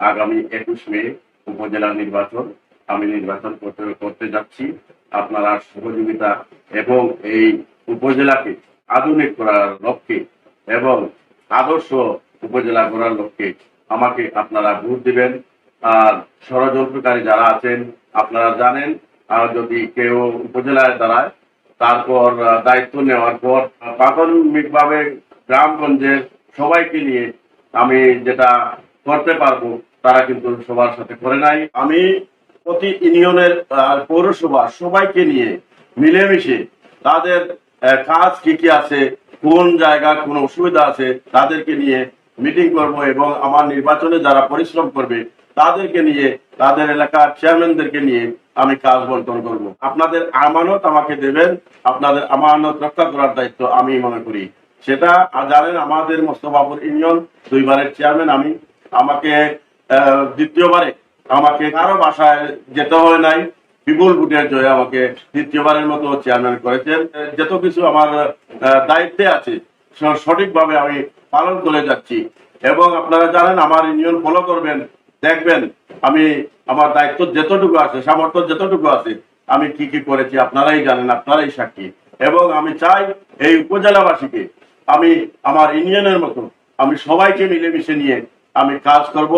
আগামী একুশ মে উপজেলা নির্বাচন। আমি নির্বাচন করতে করতে যাচ্ছি। আপনারা সহযোগিতা এবং এই উপজেলাকে আধুনিক করার লক্ষ্যে এবং আদর্শ উপজেলা করার লক্ষ্যে আমাকে আপনারা ভোট দিবেন। আর ষড়যন্ত্রকারী যারা আছেন, আপনারা জানেন, আর যদি কেউ উপজেলায় দাঁড়ায়, তারপর দায়িত্ব নেওয়ার পর, প্রাথমিকভাবে গ্রামগঞ্জের সবাইকে নিয়ে আমি যেটা করতে পারব, তারা কিন্তু সবার সাথে করে নাই। আমি প্রতি ইউনিয়নের পৌরসভা সবাইকে নিয়ে মিলেমিশে তাদের কাজ কি কি আছে, কোন জায়গা কোন অসুবিধা আছে, তাদেরকে নিয়ে মিটিং করব এবং আমার নির্বাচনে যারা পরিশ্রম করবে, তাদেরকে নিয়ে, তাদের এলাকার চেয়ারম্যানদেরকে নিয়ে আমি কাজ বন্টন করব। আপনাদের আমানত আমাকে দেবেন, আপনাদের আমানত রক্ষা করার দায়িত্ব আমি মনে করি। সেটা জানেন আমাদের মোস্তফাপুর ইউনিয়ন, দুইবারের চেয়ারম্যান আমি আমাকে দ্বিতীয়বারে আমাকে কারও বাসায় যেতে হয় নাই। বিপুল ভোটের জয়ে আমাকে দ্বিতীয়বারের মতো চেয়ারম্যান করেছেন। যত কিছু আমার দায়িত্বে আছে সঠিকভাবে আমি পালন করে যাচ্ছি। এবং আপনারা জানেন, আমার ইউনিয়ন ফলো করবেন, দেখবেন, আমি আমার দায়িত্ব যতটুকু আছে, সামর্থ্য যতটুকু আছে, আমি কি কি করেছি, আপনারাই জানেন, আপনারাই সাক্ষী। এবং আমি চাই এই উপজেলাবাসীকে, আমি আমার ইউনিয়নের মতো, আমি সবাইকে মিলেমিশে নিয়ে আমি কাজ করব।